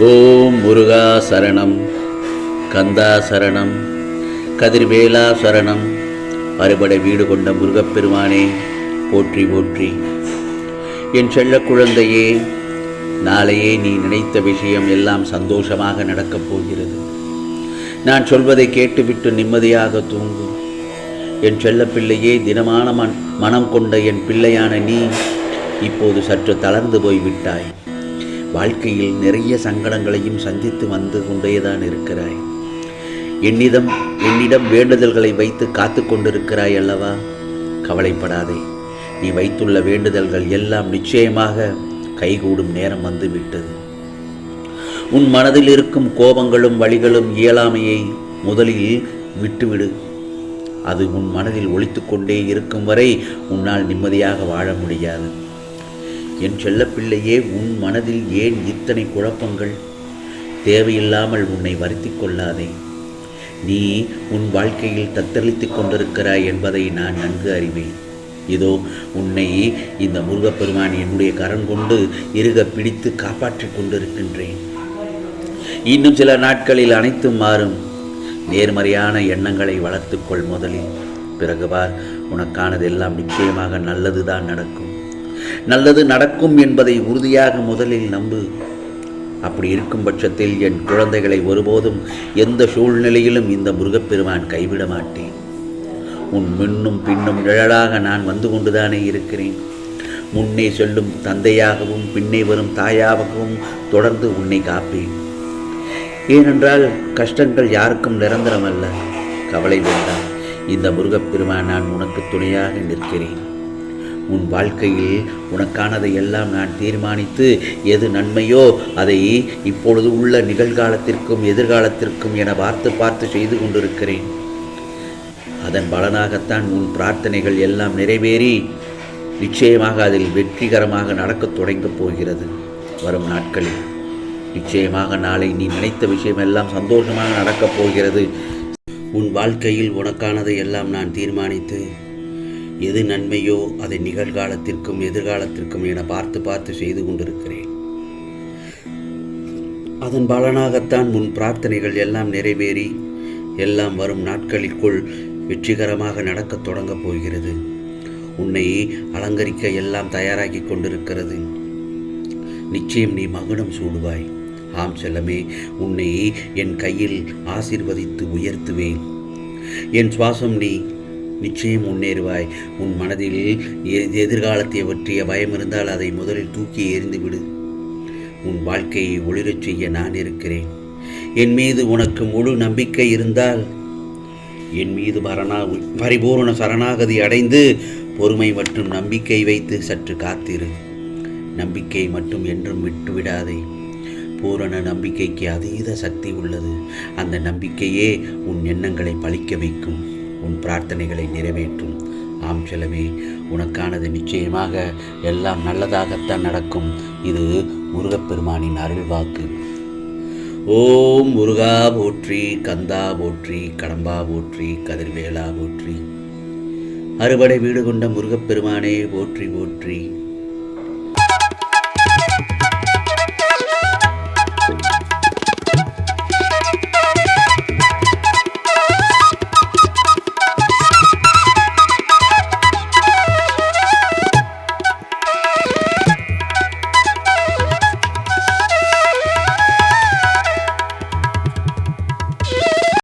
ஓம் முருகா சரணம் கந்தா சரணம் கதிர்வேலா சரணம். அறுபடை வீடு கொண்ட முருகப்பெருமானே போற்றி போற்றி. என் செல்ல குழந்தையே நாளையே நீ நினைத்த விஷயம் எல்லாம் சந்தோஷமாக நடக்கப் போகிறது. நான் சொல்வதை கேட்டுவிட்டு நிம்மதியாக தூங்கும் என் செல்ல பிள்ளையே தினமான மன் மனம் கொண்ட என் பிள்ளையான நீ இப்போது சற்று தளர்ந்து போய் விட்டாய் வாழ்க்கையில் நிறைய சங்கடங்களையும் சந்தித்து வந்து கொண்டேதான் இருக்கிறாய். என்னிடம் என்னிடம் வேண்டுதல்களை வைத்து காத்து கொண்டிருக்கிறாய் அல்லவா? கவலைப்படாதே. நீ வைத்துள்ள வேண்டுதல்கள் எல்லாம் நிச்சயமாக கைகூடும் நேரம் வந்து விட்டது உன் மனதில் இருக்கும் கோபங்களும் வழிகளும் இயலாமையை முதலில் விட்டுவிடு. அது உன் மனதில் ஒழித்துக்கொண்டே இருக்கும் வரை உன்னால் நிம்மதியாக வாழ முடியாது. என் செல்லப்பிள்ளையே உன் மனதில் ஏன் இத்தனை குழப்பங்கள்? தேவையில்லாமல் உன்னை வருத்தி கொள்ளாதே. நீ உன் வாழ்க்கையில் தத்தளித்துக் கொண்டிருக்கிறாய் என்பதை நான் நன்கு அறிவேன். இதோ உன்னை இந்த முருகப்பெருமான் என்னுடைய கரம் கொண்டு இருக பிடித்து காப்பாற்றிக் கொண்டிருக்கின்றேன். இன்னும் சில நாட்களில் அனைத்தும் மாறும். நேர்மறையான எண்ணங்களை வளர்த்துக்கொள் முதலில். பிறகு பார் உனக்கானதெல்லாம் நிச்சயமாக நல்லதுதான் நடக்கும். நல்லது நடக்கும் என்பதை உறுதியாக முதலில் நம்பு. அப்படி இருக்கும் பட்சத்தில் என் குழந்தைகளை ஒருபோதும் எந்த சூழ்நிலையிலும் இந்த முருகப்பெருமான் கைவிட மாட்டேன். உன் மின்னும் பின்னும் நிழலாக நான் வந்து கொண்டுதானே இருக்கிறேன். முன்னே செல்லும் தந்தையாகவும் பின்னே வரும் தாயாகவும் தொடர்ந்து உன்னை காப்பேன். ஏனென்றால் கஷ்டங்கள் யாருக்கும் நிரந்தரமல்ல. கவலை வேண்டாம். இந்த முருகப்பெருமான் நான் உனக்கு துணையாக நிற்கிறேன். உன் வாழ்க்கையில் உனக்கானதை எல்லாம் நான் தீர்மானித்து எது நன்மையோ அதை இப்பொழுது உள்ள நிகழ்காலத்திற்கும் எதிர்காலத்திற்கும் என பார்த்து பார்த்து செய்து கொண்டிருக்கிறேன். அதன் பலனாகத்தான் உன் பிரார்த்தனைகள் எல்லாம் நிறைவேறி நிச்சயமாக அதில் வெற்றிகரமாக நடக்கத் தொடங்கப் போகிறது. வரும் நாட்களில் நிச்சயமாக நாளை நீ நினைத்த விஷயமெல்லாம் சந்தோஷமாக நடக்கப் போகிறது. உன் வாழ்க்கையில் உனக்கானதை எல்லாம் நான் தீர்மானித்து எது நன்மையோ அதை நிகழ்காலத்திற்கும் எதிர்காலத்திற்கும் என பார்த்து பார்த்து செய்து கொண்டிருக்கிறேன். அதன் பலனாகத்தான் உன் பிரார்த்தனைகள் எல்லாம் நிறைவேறி எல்லாம் வரும் நாட்களுக்குள் வெற்றிகரமாக நடக்கத் தொடங்கப் போகிறது. உன்னை அலங்கரிக்க எல்லாம் தயாராகி கொண்டிருக்கிறது. நிச்சயம் நீ மகுடம் சூடுவாய். ஆம் செல்லமே உன்னை என் கையில் ஆசிர்வதித்து உயர்த்துவேன். என் சுவாசம் நீ நிச்சயம் முன்னேறுவாய். உன் மனதில் எதிர்காலத்தை பற்றிய பயம் இருந்தால் அதை முதலில் தூக்கி எறிந்துவிடு உன் வாழ்க்கையை ஒளிரச் செய்ய நான் இருக்கிறேன். என் மீது உனக்கு முழு நம்பிக்கை இருந்தால் என் மீது பரணா பரிபூர்ண சரணாகதி அடைந்து பொறுமை மற்றும் நம்பிக்கை வைத்து சற்று காத்திரு. நம்பிக்கை மட்டும் என்றும் விட்டுவிடாதே. பூரண நம்பிக்கைக்கு அதீத சக்தி உள்ளது. அந்த நம்பிக்கையே உன் எண்ணங்களை பழிக்க வைக்கும். உன் பிரார்த்தனைகளை நிறைவேற்றும். ஆம் செலவே உனக்கானது நிச்சயமாக எல்லாம் நல்லதாகத்தான் நடக்கும். இது முருகப்பெருமானின் அருள்வாக்கு ஓம் முருகா போற்றி கந்தா போற்றி கடம்பா போற்றி கதிர்வேலா போற்றி. அறுபடை வீடு கொண்ட முருகப்பெருமானே போற்றி போற்றி.